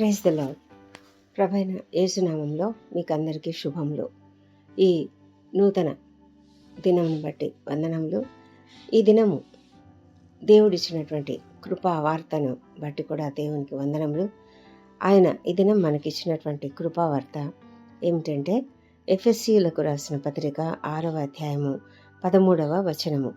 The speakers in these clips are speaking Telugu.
ప్రైజ్ ద లాడ్ ప్రభైన యేసునామంలో మీకు అందరికీ శుభములు. ఈ నూతన దినమును బట్టి వందనములు. ఈ దినము దేవుడిచ్చినటువంటి కృపా వార్తను బట్టి కూడా దేవునికి వందనములు. ఆయన ఈ దినం మనకిచ్చినటువంటి కృపా వార్త ఏమిటంటే ఎఫ్ఎస్సీలకు రాసిన పత్రిక ఆరవ అధ్యాయము పదమూడవ వచనము.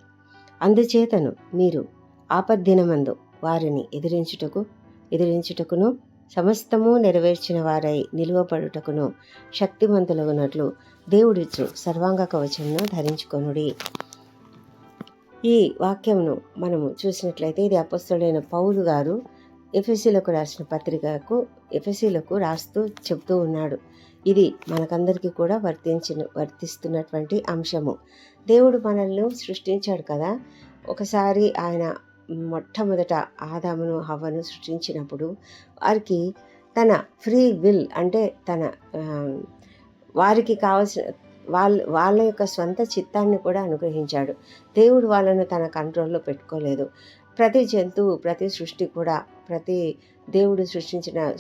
అందుచేతను మీరు ఆపద్దినమందు వారిని ఎదిరించుటకు ఎదిరించుటకును సమస్తము నెరవేర్చిన వారై నిలువపడుటకును శక్తివంతులగునట్లు దేవుడిచ్చు సర్వాంగ కవచమును ధరించుకొనుడి. ఈ వాక్యంను మనము చూసినట్లయితే ఇది అపస్తుడైన పౌలు గారు ఎఫ్ఎస్సీలకు రాసిన పత్రికకు ఎఫ్ఎస్సీలకు రాస్తూ చెప్తూ ఉన్నాడు. ఇది మనకందరికీ కూడా వర్తించిన వర్తిస్తున్నటువంటి అంశము. దేవుడు మనల్ని సృష్టించాడు కదా. ఒకసారి ఆయన మొట్టమొదట ఆదామును హవ్వను సృష్టించినప్పుడు వారికి తన ఫ్రీ విల్ అంటే తన వారికి కావలసిన వాళ్ళ వాళ్ళ యొక్క స్వంత చిత్తాన్ని కూడా అనుగ్రహించాడు. దేవుడు వాళ్ళను తన కంట్రోల్లో పెట్టుకోలేదు. ప్రతి జంతువు ప్రతి సృష్టి కూడా ప్రతి దేవుడు సృష్టించిన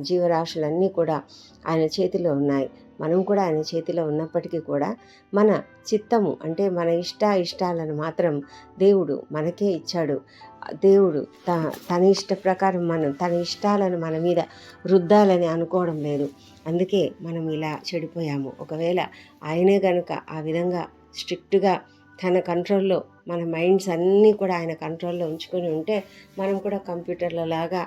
జీవరాశులన్నీ కూడా ఆయన చేతిలో ఉన్నాయి. మనం కూడా ఆయన చేతిలో ఉన్నప్పటికీ కూడా మన చిత్తము అంటే మన ఇష్ట ఇష్టాలను మాత్రం దేవుడు మనకే ఇచ్చాడు. దేవుడు త తన ఇష్ట ప్రకారం మనం తన ఇష్టాలను మన మీద రుద్దాలని అనుకోవడం లేదు. అందుకే మనం ఇలా చెడిపోయాము. ఒకవేళ ఆయనే కనుక ఆ విధంగా స్ట్రిక్ట్గా తన కంట్రోల్లో మన మైండ్స్ అన్నీ కూడా ఆయన కంట్రోల్లో ఉంచుకొని ఉంటే మనం కూడా కంప్యూటర్లలాగా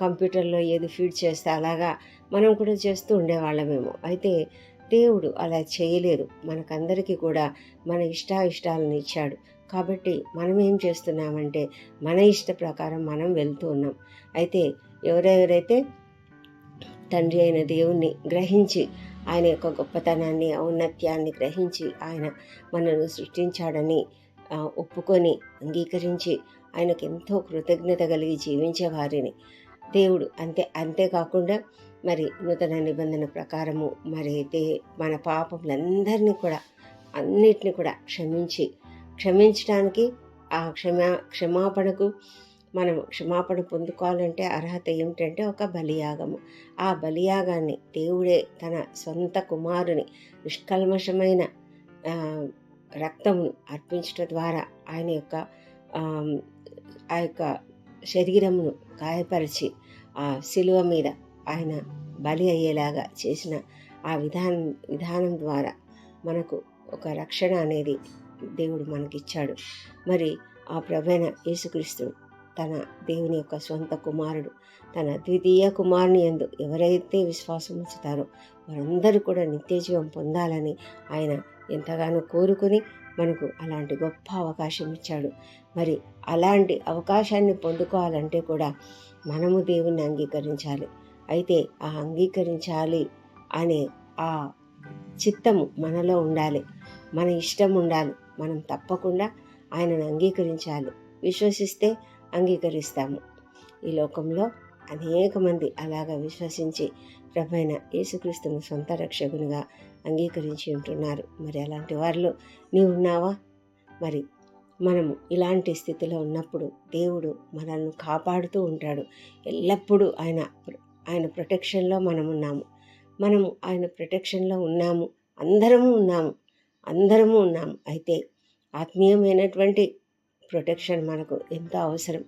కంప్యూటర్లో ఏది ఫీడ్ చేస్తే అలాగా మనం కూడా చేస్తూ ఉండేవాళ్ళమేమో. అయితే దేవుడు అలా చేయలేదు మనకందరికీ కూడా మన ఇష్టాయిష్టాలను ఇచ్చాడు. కాబట్టి మనం ఏం చేస్తున్నామంటే మన ఇష్ట ప్రకారం మనం వెళ్తూ ఉన్నాం. అయితే ఎవరెవరైతే తండ్రి అయిన దేవుణ్ణి గ్రహించి ఆయన యొక్క గొప్పతనాన్ని ఔన్నత్యాన్ని గ్రహించి ఆయన మనను సృష్టించాడని ఒప్పుకొని అంగీకరించి ఆయనకు ఎంతో కృతజ్ఞత కలిగి జీవించే వారిని దేవుడు. అంతే అంతేకాకుండా మరి నూతన నిబంధన ప్రకారము మరి అయితే మన పాపములందరినీ కూడా అన్నిటిని కూడా క్షమించి క్షమించడానికి ఆ క్షమా క్షమాపణకు మనం క్షమాపణ పొందుకోవాలంటే అర్హత ఏమిటంటే ఒక బలియాగము. ఆ బలియాగాన్ని దేవుడే తన సొంత కుమారుని నిష్కల్మషమైన రక్తమును అర్పించడం ద్వారా ఆయన యొక్క ఆ యొక్క శరీరమును గాయపరిచి ఆ శిలువ మీద ఆయన బలి అయ్యేలాగా చేసిన ఆ విధానం విధానం ద్వారా మనకు ఒక రక్షణ అనేది దేవుడు మనకిచ్చాడు. మరి ఆ ప్రభైన యేసుక్రీస్తుడు తన దేవుని యొక్క సొంత కుమారుడు తన ద్వితీయ కుమారుని ఎందు ఎవరైతే విశ్వాసం ఉంచుతారో వారందరూ కూడా నిత్యజీవం పొందాలని ఆయన ఎంతగానో కోరుకుని మనకు అలాంటి గొప్ప అవకాశం ఇచ్చాడు. మరి అలాంటి అవకాశాన్ని పొందుకోవాలంటే కూడా మనము దేవుణ్ణి అంగీకరించాలి. అయితే ఆ అంగీకరించాలి అనే ఆ చిత్తము మనలో ఉండాలి. మన ఇష్టం ఉండాలి. మనం తప్పకుండా ఆయనను అంగీకరించాలి. విశ్వసిస్తే అంగీకరిస్తాము. ఈ లోకంలో అనేక మంది అలాగా విశ్వసించి ప్రభైన యేసుక్రీస్తును సొంత రక్షకునిగా అంగీకరించి ఉంటున్నారు. మరి అలాంటి వారిలో నీవు ఉన్నావా? మరి మనము ఇలాంటి స్థితిలో ఉన్నప్పుడు దేవుడు మనల్ని కాపాడుతూ ఉంటాడు. ఎల్లప్పుడూ ఆయన ఆయన ప్రొటెక్షన్లో మనం ఉన్నాము. మనము ఆయన ప్రొటెక్షన్లో ఉన్నాము. అందరము ఉన్నాము. అందరము ఉన్నాము. అయితే ఆత్మీయమైనటువంటి ప్రొటెక్షన్ మనకు ఎంతో అవసరం.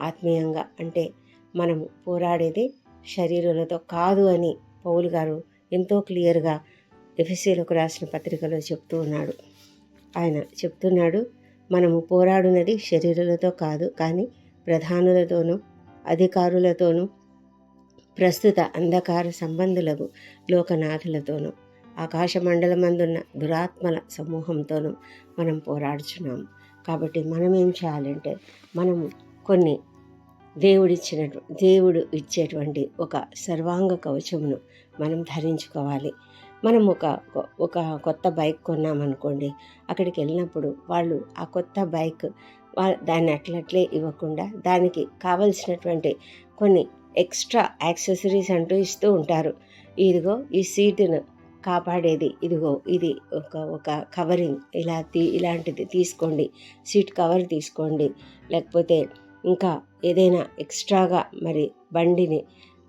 ఆత్మీయంగా అంటే మనము పోరాడేది శరీరులతో కాదు అని పౌలు గారు ఎంతో క్లియర్గా ఎఫ్ఎస్సీలకు రాసిన పత్రికలో చెప్తూ ఉన్నాడు. ఆయన చెప్తున్నాడు మనము పోరాడున్నది శరీరాలతో కాదు కానీ ప్రధానులతోనూ అధికారులతోనూ ప్రస్తుత అంధకార సంబంధులకు లోకనాథులతోనూ ఆకాశమండలమందున్న దురాత్మల సమూహంతోనూ మనం పోరాడుచున్నాము కాబట్టి మనం ఏం చేయాలంటే మనము కొన్ని దేవుడిచ్చినటు దేవుడు ఇచ్చేటువంటి ఒక సర్వాంగ కవచమును మనం ధరించుకోవాలి. మనం ఒక ఒక కొత్త బైక్ కొన్నామనుకోండి అక్కడికి వెళ్ళినప్పుడు వాళ్ళు ఆ కొత్త బైక్ దాన్ని అట్లట్లే ఇవ్వకుండా దానికి కావలసినటువంటి కొన్ని ఎక్స్ట్రా యాక్సెసరీస్ అంటూ ఇస్తూ ఉంటారు. ఇదిగో ఈ సీటును కాపాడేది. ఇదిగో ఇది ఒక ఒక కవరింగ్. ఇలా తీ ఇలాంటిది తీసుకోండి. సీట్ కవర్ తీసుకోండి. లేకపోతే ఇంకా ఏదైనా ఎక్స్ట్రాగా మరి బండిని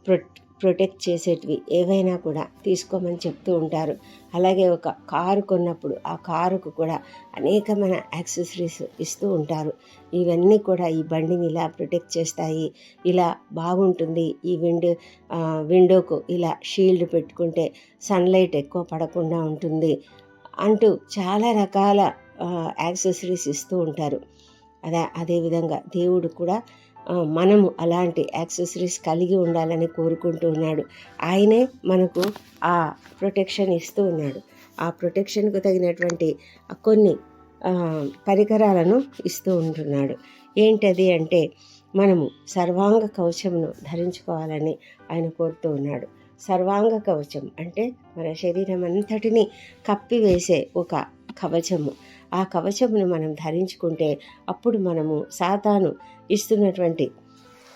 ప్రొ ప్రొటెక్ట్ చేసేటివి ఏవైనా కూడా తీసుకోమని చెప్తూ ఉంటారు. అలాగే ఒక కారు కొన్నప్పుడు ఆ కారుకు కూడా అనేకమైన యాక్సెసరీస్ ఇస్తూ ఉంటారు. ఇవన్నీ కూడా ఈ బండిని ఇలా ప్రొటెక్ట్ చేస్తాయి. ఇలా బాగుంటుంది ఈ విండో విండోకు ఇలా షీల్డ్ పెట్టుకుంటే సన్లైట్ ఎక్కువ పడకుండా ఉంటుంది అంటూ చాలా రకాల యాక్సెసరీస్ ఇస్తూ ఉంటారు. అదే అదేవిధంగా దేవుడు కూడా మనము అలాంటి యాక్సెసరీస్ కలిగి ఉండాలని కోరుకుంటూ ఉన్నాడు. ఆయనే మనకు ఆ ప్రొటెక్షన్ ఇస్తూ ఉన్నాడు. ఆ ప్రొటెక్షన్కు తగినటువంటి కొన్ని పరికరాలను ఇస్తూ ఉంటున్నాడు. ఏంటది అంటే మనము సర్వాంగ కవచమును ధరించుకోవాలని ఆయన కోరుతూ ఉన్నాడు. సర్వాంగ కవచం అంటే మన శరీరం అంతటిని కప్పివేసే ఒక కవచము. ఆ కవచమును మనం ధరించుకుంటే అప్పుడు మనము సాతాను ఇస్తున్నటువంటి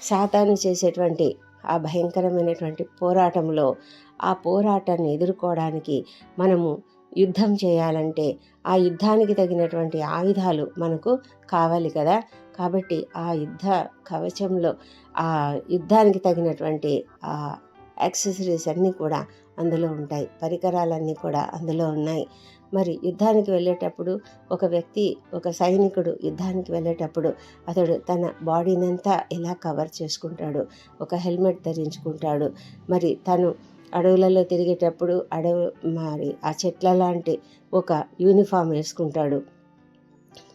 సాతాను చేసేటువంటి ఆ భయంకరమైనటువంటి పోరాటంలో ఆ పోరాటాన్ని ఎదుర్కోవడానికి మనము యుద్ధం చేయాలంటే ఆ యుద్ధానికి తగినటువంటి ఆయుధాలు మనకు కావాలి కదా. కాబట్టి ఆ యుద్ధ కవచంలో ఆ యుద్ధానికి తగినటువంటి ఆ యాక్సెసరీస్ అన్నీ కూడా అందులో ఉంటాయి. పరికరాలన్నీ కూడా అందులో ఉన్నాయి. మరి యుద్ధానికి వెళ్ళేటప్పుడు ఒక వ్యక్తి ఒక సైనికుడు యుద్ధానికి వెళ్ళేటప్పుడు అతడు తన బాడీనంతా ఎలా కవర్ చేసుకుంటాడు. ఒక హెల్మెట్ ధరించుకుంటాడు. మరి తను అడవులలో తిరిగేటప్పుడు అడవి మరి ఆ చెట్ల లాంటి ఒక యూనిఫామ్ వేసుకుంటాడు.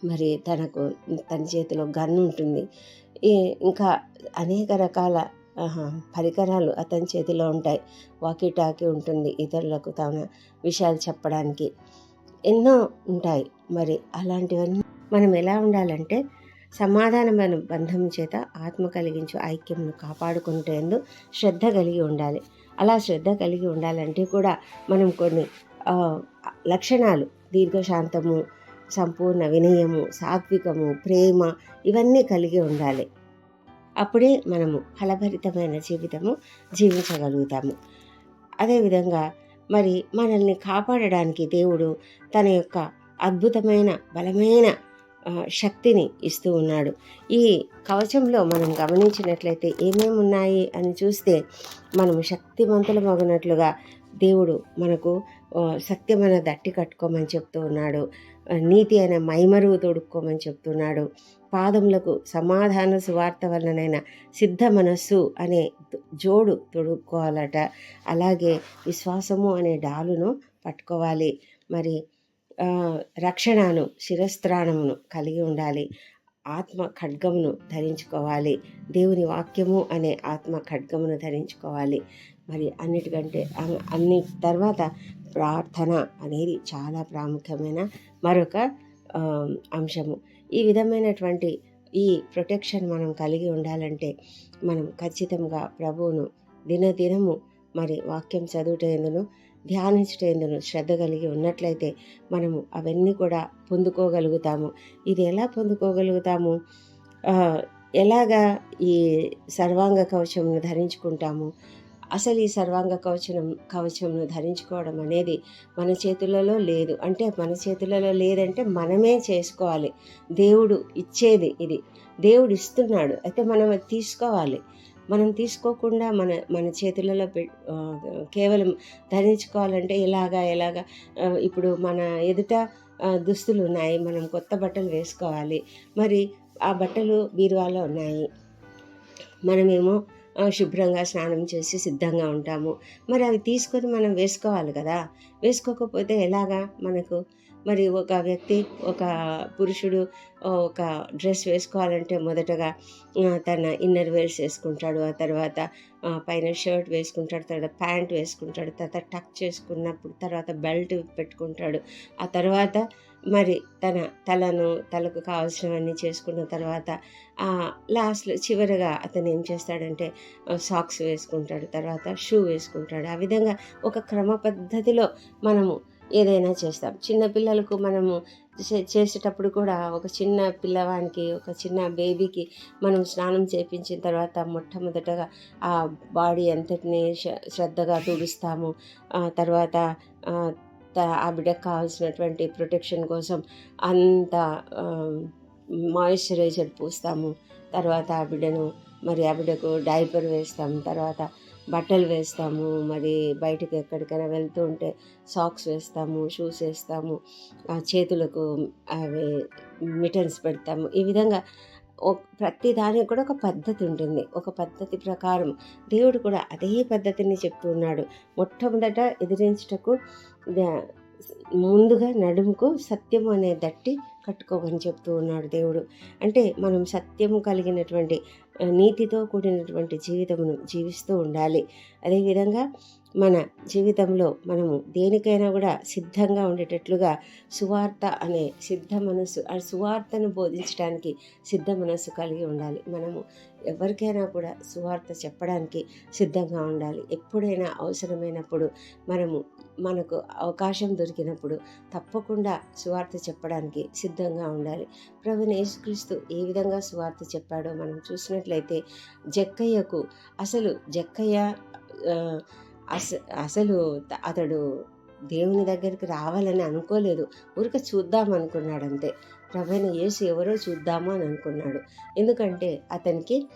మరి తనకు తన చేతిలో గన్ ఉంటుంది. ఇంకా అనేక రకాల పరికరాలు అతని చేతిలో ఉంటాయి. వాకీ టాకీ ఉంటుంది ఇతరులకు తన విషయాలు చెప్పడానికి. ఎన్నో ఉంటాయి. మరి అలాంటివన్నీ మనం ఎలా ఉండాలంటే సమాధానమైన బంధం చేత ఆత్మ కలిగించు ఐక్యంను కాపాడుకుంటేందు శ్రద్ధ కలిగి ఉండాలి. అలా శ్రద్ధ కలిగి ఉండాలంటే కూడా మనం కొన్ని లక్షణాలు దీర్ఘశాంతము సంపూర్ణ వినయము సాత్వికము ప్రేమ ఇవన్నీ కలిగి ఉండాలి. అప్పుడే మనము ఫలభరితమైన జీవితము జీవించగలుగుతాము. అదేవిధంగా మరి మనల్ని కాపాడడానికి దేవుడు తన యొక్క అద్భుతమైన బలమైన శక్తిని ఇస్తూ ఉన్నాడు. ఈ కవచంలో మనం గమనించినట్లయితే ఏమేమి ఉన్నాయి అని చూస్తే మనం శక్తివంతులు మగినట్లుగా దేవుడు మనకు సత్యమైన దట్టి కట్టుకోమని చెప్తూ ఉన్నాడు. నీతి అయిన మైమరువు తొడుక్కోమని చెప్తున్నాడు. పాదములకు సమాధాన సువార్త వలనైన సిద్ధ మనస్సు అనే జోడు తొడుక్కోవాలట. అలాగే విశ్వాసము అనే డాలును పట్టుకోవాలి. మరి రక్షణను శిరస్త్రాణమును కలిగి ఉండాలి. ఆత్మ ఖడ్గమును ధరించుకోవాలి. దేవుని వాక్యము అనే ఆత్మ ఖడ్గమును ధరించుకోవాలి. మరి అన్నిటికంటే అన్ని తర్వాత ప్రార్థన అనేది చాలా ప్రాముఖ్యమైన మరొక అంశము. ఈ విధమైనటువంటి ఈ ప్రొటెక్షన్ మనం కలిగి ఉండాలంటే మనం ఖచ్చితంగా ప్రభువును దినదినము మరి వాక్యం చదువుటేందును ధ్యానించటేందును శ్రద్ధ కలిగి ఉన్నట్లయితే మనము అవన్నీ కూడా పొందుకోగలుగుతాము. ఇది ఎలా పొందుకోగలుగుతాము? ఎలాగా ఈ సర్వాంగ కవచమును ధరించుకుంటాము? అసలు ఈ సర్వాంగ కవచం కవచంను ధరించుకోవడం అనేది మన చేతులలో లేదు. అంటే మన చేతులలో లేదంటే మనమే చేసుకోవాలి. దేవుడు ఇచ్చేది ఇది. దేవుడు ఇస్తున్నాడు. అయితే మనం అది తీసుకోవాలి. మనం తీసుకోకుండా మన మన చేతులలో కేవలం ధరించుకోవాలంటే ఎలాగా ఎలాగా? ఇప్పుడు మన ఎదుట దుస్తులు ఉన్నాయి. మనం కొత్త బట్టలు వేసుకోవాలి. మరి ఆ బట్టలు బీరువాలో ఉన్నాయి. మనమేమో శుభ్రంగా స్నానం చేసి సిద్ధంగా ఉంటాము. మరి అవి తీసుకొని మనం వేసుకోవాలి కదా. వేసుకోకపోతే ఎలాగా మనకు? మరి ఒక వ్యక్తి ఒక పురుషుడు ఒక డ్రెస్ వేసుకోవాలంటే మొదటగా తన ఇన్నర్ వేర్స్ వేసుకుంటాడు. ఆ తర్వాత పైన షర్ట్ వేసుకుంటాడు తర్వాత ప్యాంట్ వేసుకుంటాడు తర్వాత టక్ చేసుకున్నప్పుడు తర్వాత బెల్ట్ పెట్టుకుంటాడు. ఆ తర్వాత మరి తన తలను తలకు కావాల్సినవన్నీ చేసుకున్న తర్వాత లాస్ట్లో చివరిగా అతను ఏం చేస్తాడంటే సాక్స్ వేసుకుంటాడు తర్వాత షూ వేసుకుంటాడు. ఆ విధంగా ఒక క్రమ పద్ధతిలో మనము ఏదైనా చేస్తాం. చిన్నపిల్లలకు మనము చేసేటప్పుడు కూడా ఒక చిన్న పిల్లవానికి ఒక చిన్న బేబీకి మనం స్నానం చేపించిన తర్వాత మొట్టమొదటగా ఆ బాడీ అంతటిని శ్రద్ధగా తుడుస్తాము. తర్వాత ఆ బిడ్డకు కావాల్సినటువంటి ప్రొటెక్షన్ కోసం అంత మాయిశ్చరైజర్ పూస్తాము. తర్వాత ఆ బిడ్డను మరి ఆ బిడ్డకు డైపర్ వేస్తాము. తర్వాత బట్టలు వేస్తాము మరి బయటకు ఎక్కడికైనా వెళ్తూ ఉంటే సాక్స్ వేస్తాము షూస్ వేస్తాము ఆ చేతులకు అవి మిటన్స్ పెడతాము. ఈ విధంగా ప్రతి దానికి కూడా ఒక పద్ధతి ఉంటుంది. ఒక పద్ధతి ప్రకారం దేవుడు కూడా అదే పద్ధతిని చెప్తూ ఉన్నాడు. మొట్టమొదట ఎదిరించుటకు ముందుగా నడుముకు సత్యము అనే దట్టి కట్టుకోమని చెప్తూ ఉన్నాడు దేవుడు. అంటే మనం సత్యము కలిగినటువంటి నీతితో కూడినటువంటి జీవితమును జీవిస్తూ ఉండాలి. అదేవిధంగా మన జీవితంలో మనము దేనికైనా కూడా సిద్ధంగా ఉండేటట్లుగా సువార్త అనే సిద్ధ మనస్సు ఆ సువార్తను బోధించడానికి సిద్ధ మనస్సు కలిగి ఉండాలి. మనము ఎవరికైనా కూడా సువార్త చెప్పడానికి సిద్ధంగా ఉండాలి. ఎప్పుడైనా అవసరమైనప్పుడు మనము మనకు అవకాశం దొరికినప్పుడు తప్పకుండా సువార్త చెప్పడానికి సిద్ధంగా ఉండాలి. ప్రభుని యేసుక్రీస్తు ఏ విధంగా సువార్త చెప్పాడో మనం చూసినట్లయితే జక్కయ్యకు అసలు జక్కయ్య అస అసలు అతడు దేవుని దగ్గరికి రావాలని అనుకోలేదు. ఊరిక చూద్దాం అనుకున్నాడు అంతే ప్రభుని యేసు ఎవరో చూద్దాము అని అనుకున్నాడు. ఎందుకంటే అతనికి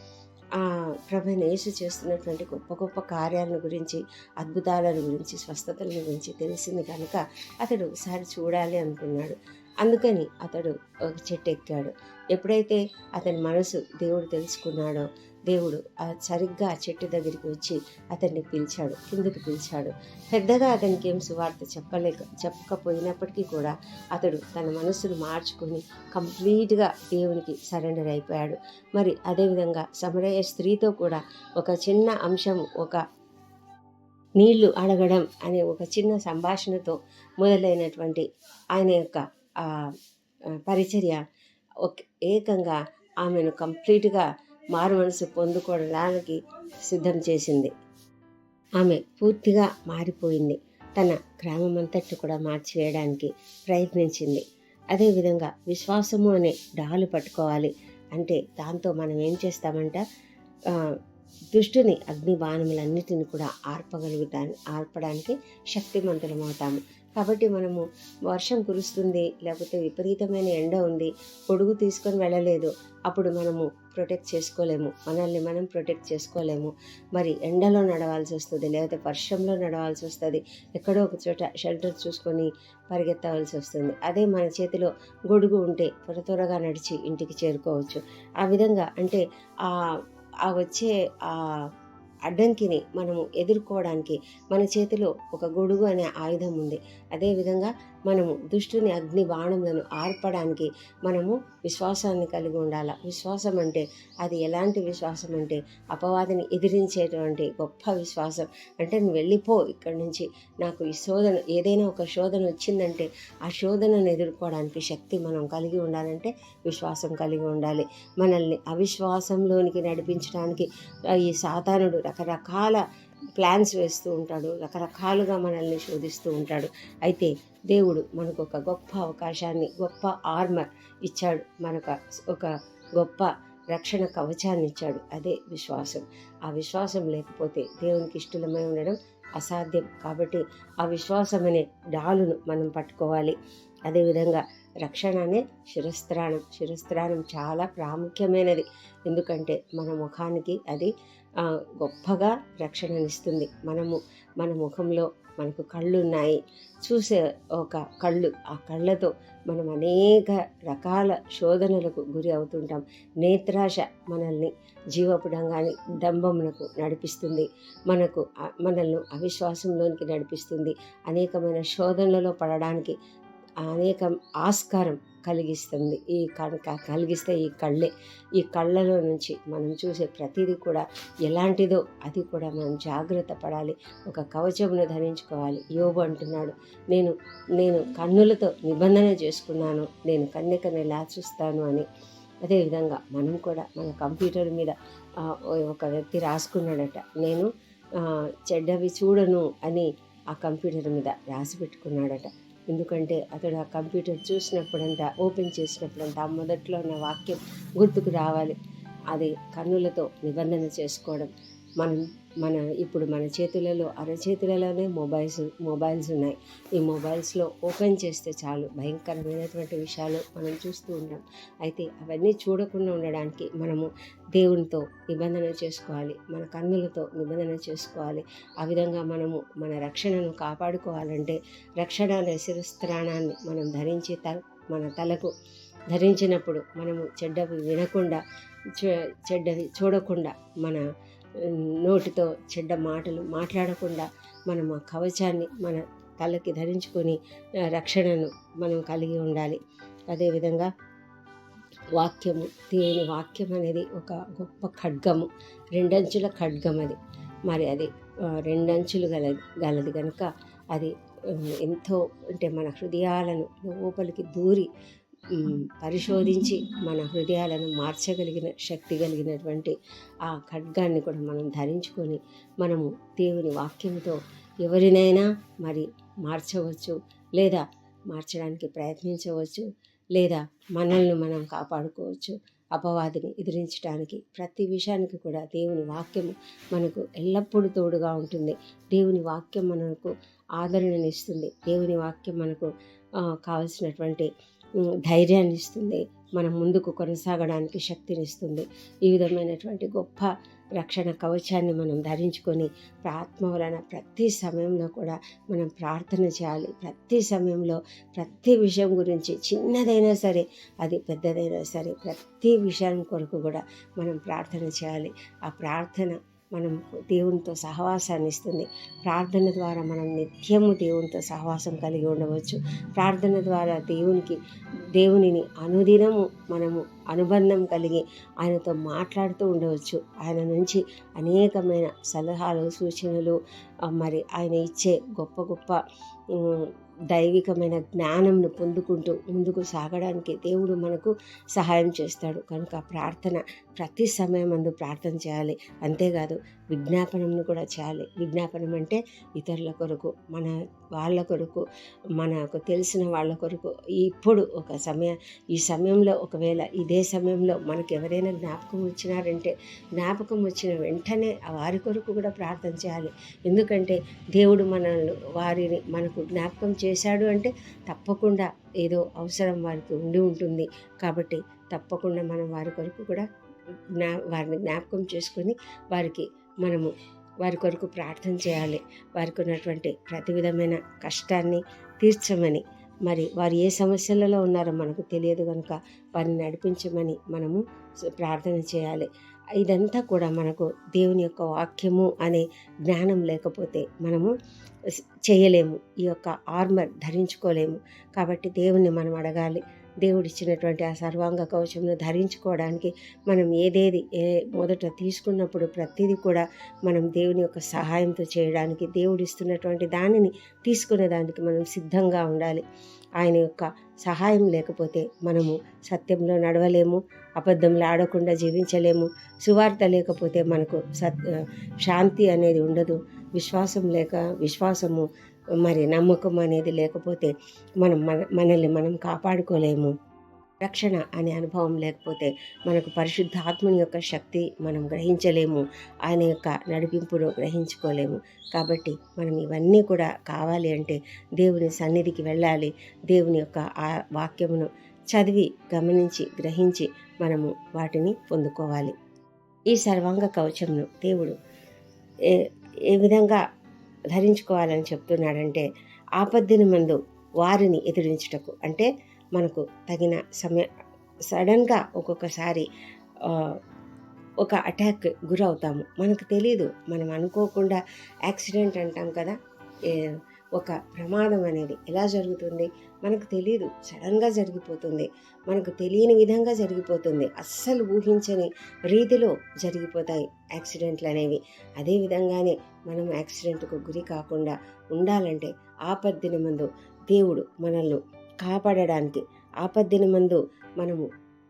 ప్రభు నేసు యేసు చేస్తున్నటువంటి గొప్ప గొప్ప కార్యాలను గురించి అద్భుతాలను గురించి స్వస్థతల గురించి తెలిసింది కనుక అతడు ఒకసారి చూడాలి అనుకున్నాడు. అందుకని అతడు ఒక చెట్టు ఎక్కాడు. ఎప్పుడైతే అతని మనసు దేవుడు తెలుసుకున్నాడో దేవుడు ఆ సరిగ్గా ఆ చెట్టు దగ్గరికి వచ్చి అతన్ని పిలిచాడు కిందకి పిలిచాడు. పెద్దగా అతనికి ఏం సువార్త చెప్పలేక చెప్పకపోయినప్పటికీ కూడా అతడు తన మనసును మార్చుకొని కంప్లీట్గా దేవునికి సరెండర్ అయిపోయాడు. మరి అదేవిధంగా సమరయ స్త్రీతో కూడా ఒక చిన్న అంశం ఒక నీళ్ళు అడగడం అనే ఒక చిన్న సంభాషణతో మొదలైనటువంటి ఆయన యొక్క పరిచర్య ఒక ఏకంగా ఆమెను కంప్లీట్గా మారు మనసు పొందుకోవడానికి సిద్ధం చేసింది. ఆమె పూర్తిగా మారిపోయింది. తన గ్రామమంతటి కూడా మార్చివేయడానికి ప్రయత్నించింది. అదేవిధంగా విశ్వాసము అనే డాలు పట్టుకోవాలి అంటే దాంతో మనం ఏం చేస్తామంట? దుష్టుని అగ్ని బాణములన్నిటిని కూడా ఆర్పగలుగుతా ఆర్పడానికి శక్తిమంతులమవుతాము. కాబట్టి మనము వర్షం కురుస్తుంది లేకపోతే విపరీతమైన ఎండ ఉంది పొడుగు తీసుకొని వెళ్ళలేదు అప్పుడు మనము ప్రొటెక్ట్ చేసుకోలేము. మనల్ని మనం ప్రొటెక్ట్ చేసుకోలేము. మరి ఎండలో నడవాల్సి వస్తుంది లేకపోతే వర్షంలో నడవాల్సి వస్తుంది ఎక్కడో ఒక చోట షెల్టర్ చూసుకొని పరిగెత్తవలసి వస్తుంది. అదే మన చేతిలో గొడుగు ఉంటే త్వర త్వరగా నడిచి ఇంటికి చేరుకోవచ్చు. ఆ విధంగా అంటే ఆ ఆ వచ్చే ఆ అడ్డంకిని మనము ఎదుర్కోవడానికి మన చేతిలో ఒక గొడుగు అనే ఆయుధం ఉంది. అదేవిధంగా మనము దుష్టుని అగ్ని బాణములను ఆర్పడానికి మనము విశ్వాసాన్ని కలిగి ఉండాలి. విశ్వాసం అంటే అది ఎలాంటి విశ్వాసం అంటే అపవాదిని ఎదిరించేటువంటి గొప్ప విశ్వాసం. అంటే నువ్వు వెళ్ళిపో ఇక్కడి నుంచి. నాకు ఈ శోధన ఏదైనా ఒక శోధన వచ్చిందంటే ఆ శోధనను ఎదుర్కోవడానికి శక్తి మనం కలిగి ఉండాలంటే విశ్వాసం కలిగి ఉండాలి. మనల్ని అవిశ్వాసంలోనికి నడిపించడానికి ఈ సాతానుడు రకరకాల ప్లాన్స్ వేస్తూ ఉంటాడు రకరకాలుగా మనల్ని శోధిస్తూ ఉంటాడు. అయితే దేవుడు మనకు ఒక గొప్ప అవకాశాన్ని గొప్ప ఆర్మర్ ఇచ్చాడు. మనకు ఒక గొప్ప రక్షణ కవచాన్ని ఇచ్చాడు. అదే విశ్వాసం. ఆ విశ్వాసం లేకపోతే దేవునికి ఇష్టమై ఉండడం అసాధ్యం. కాబట్టి ఆ విశ్వాసం అనే డాలును మనం పట్టుకోవాలి. అదేవిధంగా రక్షణ అనే శిరస్త్రాణం. శిరస్త్రాణం చాలా ప్రాముఖ్యమైనది. ఎందుకంటే మన ముఖానికి అది గొప్పగా రక్షణనిస్తుంది. మనము మన ముఖంలో మనకు కళ్ళు ఉన్నాయి చూసే ఒక కళ్ళు ఆ కళ్ళతో మనం అనేక రకాల శోధనలకు గురి అవుతుంటాం. నేత్రాశ మనల్ని జీవపుడంగాని డంబమునకు నడిపిస్తుంది. మనకు మనల్ని అవిశ్వాసంలోనికి నడిపిస్తుంది. అనేకమైన శోధనలలో పడడానికి అనేక ఆస్కారం కలిగిస్తుంది. ఈ కనుక కలిగిస్తే ఈ కళ్ళే. ఈ కళ్ళలో నుంచి మనం చూసే ప్రతిదీ కూడా ఎలాంటిదో అది కూడా మనం జాగ్రత్త పడాలి. ఒక కవచమును ధరించుకోవాలి. యోబు అంటున్నాడు. నేను నేను కన్నులతో నిబంధన చేసుకున్నాను. నేను కన్యకని ఎలా చూస్తాను అని. అదేవిధంగా మనం కూడా మన కంప్యూటర్ మీద ఒక వ్యక్తి రాసుకున్నాడట. నేను చెడ్డవి చూడను అని ఆ కంప్యూటర్ మీద రాసి పెట్టుకున్నాడట. ఎందుకంటే అతడు ఆ కంప్యూటర్ చూసినప్పుడంతా ఓపెన్ చేసినప్పుడంతా మొదట్లో ఉన్న వాక్యం గుర్తుకు రావాలి. అది కన్నులతో నిబంధన చేసుకోవడం. మనం మన ఇప్పుడు మన చేతులలో అరచేతులలోనే మొబైల్స్ మొబైల్స్ ఉన్నాయి. ఈ మొబైల్స్లో ఓపెన్ చేస్తే చాలు. భయంకరమైనటువంటి విషయాలు మనం చూస్తూ ఉంటాం అయితే అవన్నీ చూడకుండా ఉండడానికి మనము దేవునితో నిబంధన చేసుకోవాలి. మన కన్నులతో నిబంధన చేసుకోవాలి. ఆ విధంగా మనము మన రక్షణను కాపాడుకోవాలంటే రక్షణ అనే శిరస్త్రాణాన్ని మనం ధరించి త మన తలకు ధరించినప్పుడు మనము చెడ్డవి వినకుండా చె- చెడ్డవి చూడకుండా మన నోటితో చెడ్డ మాటలు మాట్లాడకుండా మనం ఆ కవచాన్ని మన తలకి ధరించుకొని రక్షణను మనం కలిగి ఉండాలి. అదేవిధంగా వాక్యము దేవుని వాక్యం అనేది ఒక గొప్ప ఖడ్గము రెండంచుల ఖడ్గం అది. మరి అది రెండంచులు గల గలది కనుక అది ఎంతో అంటే మన హృదయాలను లోపలికి దూరి పరిశోధించి మన హృదయాలను మార్చగలిగిన శక్తి కలిగినటువంటి ఆ ఖడ్గాన్ని కూడా మనం ధరించుకొని మనము దేవుని వాక్యంతో ఎవరినైనా మరి మార్చవచ్చు లేదా మార్చడానికి ప్రయత్నించవచ్చు లేదా మనల్ని మనం కాపాడుకోవచ్చు. అపవాదిని ఎదిరించడానికి ప్రతి విషయానికి కూడా దేవుని వాక్యం మనకు ఎల్లప్పుడూ తోడుగా ఉంటుంది. దేవుని వాక్యం మనకు ఆదరణనిస్తుంది. దేవుని వాక్యం మనకు కావలసినటువంటి ధైర్యాన్ని ఇస్తుంది మనం ముందుకు కొనసాగడానికి శక్తినిస్తుంది. ఈ విధమైనటువంటి గొప్ప రక్షణ కవచాన్ని మనం ధరించుకొని ఆత్మ వలన ప్రతి సమయంలో కూడా మనం ప్రార్థన చేయాలి. ప్రతి సమయంలో ప్రతి విషయం గురించి చిన్నదైనా సరే అది పెద్దదైనా సరే ప్రతి విషయం కొరకు కూడా మనం ప్రార్థన చేయాలి. ఆ ప్రార్థన మనం దేవునితో సహవాసాన్ని ఇస్తుంది. ప్రార్థన ద్వారా మనం నిత్యము దేవునితో సహవాసం కలిగి ఉండవచ్చు. ప్రార్థన ద్వారా దేవునికి దేవునిని అనుదినము మనము అనుబంధం కలిగి ఆయనతో మాట్లాడుతూ ఉండవచ్చు. ఆయన నుంచి అనేకమైన సలహాలు సూచనలు మరి ఆయన ఇచ్చే గొప్ప గొప్ప దైవికమైన జ్ఞానంను పొందుకుంటూ ముందుకు సాగడానికి దేవుడు మనకు సహాయం చేస్తాడు. కనుక ప్రార్థన ప్రతి సమయం అందు ప్రార్థన చేయాలి. అంతేకాదు విజ్ఞాపనను కూడా చేయాలి. విజ్ఞాపనం అంటే ఇతరుల కొరకు మన వాళ్ళ కొరకు మనకు తెలిసిన వాళ్ళ కొరకు. ఇప్పుడు ఒక సమయ ఈ సమయంలో ఒకవేళ ఇదే సమయంలో మనకు ఎవరైనా జ్ఞాపకం వచ్చినారంటే జ్ఞాపకం వచ్చిన వెంటనే వారి కొరకు కూడా ప్రార్థన చేయాలి. ఎందుకంటే దేవుడు మనల్ని వారిని మనకు జ్ఞాపకం చేశాడు అంటే తప్పకుండా ఏదో అవసరం వారికి ఉండి ఉంటుంది. కాబట్టి తప్పకుండా మనం వారి కొరకు కూడా జ్ఞా వారిని జ్ఞాపకం చేసుకొని వారికి మనము వారి కొరకు ప్రార్థన చేయాలి. వారికి ఉన్నటువంటి ప్రతి విధమైన కష్టాన్ని తీర్చమని మరి వారు ఏ సమస్యలలో ఉన్నారో మనకు తెలియదు కనుక వారిని నడిపించమని మనము ప్రార్థన చేయాలి. ఇదంతా కూడా మనకు దేవుని యొక్క వాక్యము అనే జ్ఞానం లేకపోతే మనము చేయలేము. ఈ యొక్క ఆర్మర్ ధరించుకోలేము. కాబట్టి దేవుణ్ణి మనం అడగాలి. దేవుడిచ్చినటువంటి ఆ సర్వాంగ కవచమును ధరించుకోవడానికి మనం ఏదేది ఏ మొదట తీసుకున్నప్పుడు ప్రతిదీ కూడా మనం దేవుని యొక్క సహాయంతో చేయడానికి దేవుడిస్తున్నటువంటి దానిని తీసుకునే దానికి మనం సిద్ధంగా ఉండాలి. ఆయన యొక్క సహాయం లేకపోతే మనము సత్యంలో నడవలేము అబద్ధంలో ఆడకుండా జీవించలేము. సువార్త లేకపోతే మనకు సత్ శాంతి అనేది ఉండదు. విశ్వాసం లేక విశ్వాసము మరి నమ్మకం అనేది లేకపోతే మనం మన మనల్ని మనం కాపాడుకోలేము. రక్షణ అనే అనుభవం లేకపోతే మనకు పరిశుద్ధాత్మని యొక్క శక్తి మనం గ్రహించలేము. ఆయన యొక్క నడిపింపును గ్రహించుకోలేము. కాబట్టి మనం ఇవన్నీ కూడా కావాలి అంటే దేవుని సన్నిధికి వెళ్ళాలి. దేవుని యొక్క ఆ వాక్యమును చదివి గమనించి గ్రహించి మనము వాటిని పొందుకోవాలి. ఈ సర్వాంగ కవచమును దేవుడు ఏ ఏ విధంగా ధరించుకోవాలని చెప్తున్నాడంటే ఆపద్దిని మందు వారిని ఎదిరించుటకు. అంటే మనకు తగిన సమయ సడన్గా ఒక్కొక్కసారి ఒక అటాక్ గురవుతాము. మనకు తెలియదు మనం అనుకోకుండా యాక్సిడెంట్ అంటాం కదా. ఒక ప్రమాదం అనేది ఎలా జరుగుతుంది? మనకు తెలియదు సడన్గా జరిగిపోతుంది. మనకు తెలియని విధంగా జరిగిపోతుంది. అస్సలు ఊహించని రీతిలో జరిగిపోతాయి యాక్సిడెంట్లు అనేవి. అదే విధంగానే మనం యాక్సిడెంట్కు గురి కాకుండా ఉండాలంటే ఆపద్దిన మందు దేవుడు మనల్ని కాపాడడానికి ఆపద్దిన మందు మనము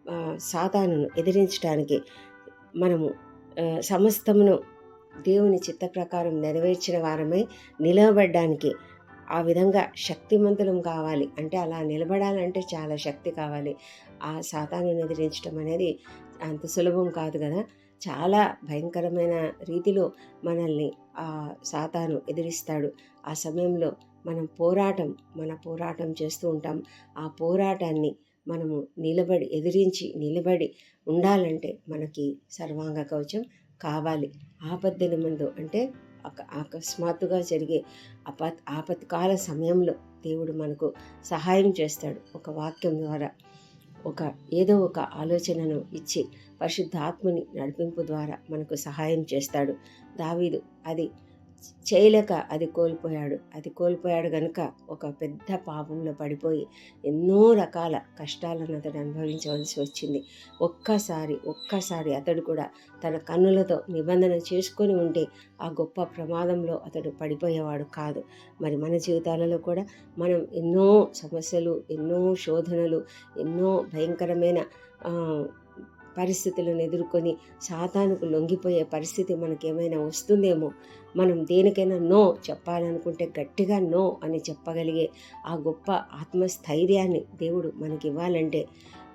ఆ, సాతానును ఎదిరించడానికి మనము సమస్తమును దేవుని చిత్త ప్రకారం నెరవేర్చిన వారమై నిలవబడ్డానికి ఆ విధంగా శక్తిమంతులం కావాలి. అంటే అలా నిలబడాలంటే చాలా శక్తి కావాలి. ఆ శాతాన్ని ఎదిరించడం అనేది అంత సులభం కాదు కదా. చాలా భయంకరమైన రీతిలో మనల్ని ఆ సాతాను ఎదిరిస్తాడు. ఆ సమయంలో మనం పోరాటం మన పోరాటం చేస్తూ ఉంటాం. ఆ పోరాటాన్ని మనము నిలబడి ఎదిరించి నిలబడి ఉండాలంటే మనకి సర్వాంగ కవచం కావాలి. ఆపద్దిన ముందు అంటే అక- అకస్మాత్తుగా జరిగే అపత్ ఆపత్కాల సమయంలో దేవుడు మనకు సహాయం చేస్తాడు ఒక వాక్యం ద్వారా. ఒక ఏదో ఒక ఆలోచనను ఇచ్చి పరిశుద్ధాత్మని నడిపింపు ద్వారా మనకు సహాయం చేస్తాడు. దావీదు అది చేయలేక అది కోల్పోయాడు. అది కోల్పోయాడు కనుక ఒక పెద్ద పాపంలో పడిపోయి ఎన్నో రకాల కష్టాలను అతడు అనుభవించవలసి వచ్చింది. ఒక్కసారి ఒక్కసారి అతడు కూడా తన కన్నులతో నిబంధన చేసుకొని ఉంటే ఆ గొప్ప ప్రమాదంలో అతడు పడిపోయేవాడు కాదు. మరి మన జీవితాలలో కూడా మనం ఎన్నో సమస్యలు ఎన్నో శోధనలు ఎన్నో భయంకరమైన పరిస్థితులను ఎదుర్కొని సాతానుకు లొంగిపోయే పరిస్థితి మనకేమైనా వస్తుందేమో? మనం దేనికైనా నో చెప్పాలనుకుంటే గట్టిగా నో అని చెప్పగలిగే ఆ గొప్ప ఆత్మస్థైర్యాన్ని దేవుడు మనకి ఇవ్వాలంటే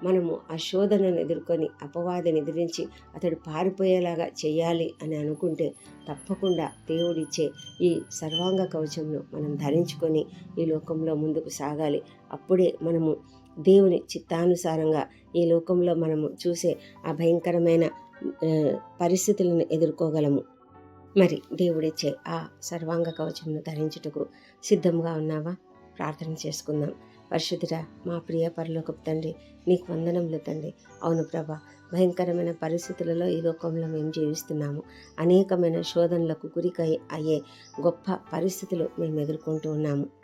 మనము ఆ శోధనను ఎదుర్కొని అపవాదిని ఎదిరించి అతడు పారిపోయేలాగా చేయాలి అని అనుకుంటే తప్పకుండా దేవుడిచ్చే ఈ సర్వాంగ కవచంను మనం ధరించుకొని ఈ లోకంలో ముందుకు సాగాలి. అప్పుడే మనము దేవుని చిత్తానుసారంగా ఈ లోకంలో మనము చూసే ఆ భయంకరమైన పరిస్థితులను ఎదుర్కోగలము. మరి దేవుడిచ్చే ఆ సర్వాంగ కవచమును ధరించుటకు సిద్ధంగా ఉన్నావా? ప్రార్థన చేసుకుందాం. పరిశుద్ధుడా మా ప్రియ పరలోకపు తండ్రి నీకు వందనములు తండ్రి. అవును ప్రభా భయంకరమైన పరిస్థితులలో ఈ లోకంలో మేము జీవిస్తున్నాము. అనేకమైన శోధనలకు గురికై అయ్యే గొప్ప పరిస్థితులు మేము ఎదుర్కొంటూ ఉన్నాము.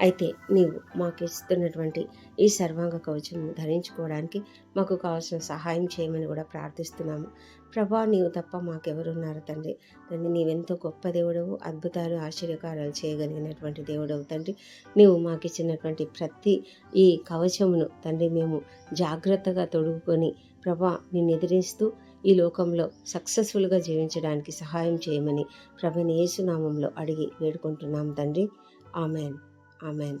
అయితే నీవు మాకు ఇస్తున్నటువంటి ఈ సర్వాంగ కవచం ధరించుకోవడానికి మాకు కావాల్సిన సహాయం చేయమని కూడా ప్రార్థిస్తున్నాము. ప్రభా నీవు తప్ప మాకెవరున్నారు తండ్రి? తండ్రి నీవెంతో గొప్ప దేవుడవు అద్భుతాలు ఆశ్చర్యకారాలు చేయగలిగినటువంటి దేవుడవు తండ్రి. నీవు మాకు ఇచ్చినటువంటి ప్రతి ఈ కవచమును తండ్రి మేము జాగ్రత్తగా తొడుగుకొని ప్రభా నిన్ను ఎదిరిస్తూ ఈ లోకంలో సక్సెస్ఫుల్గా జీవించడానికి సహాయం చేయమని ప్రభని యేసునామంలో అడిగి వేడుకుంటున్నాం తండ్రి. ఆమెన్. ఆమెన్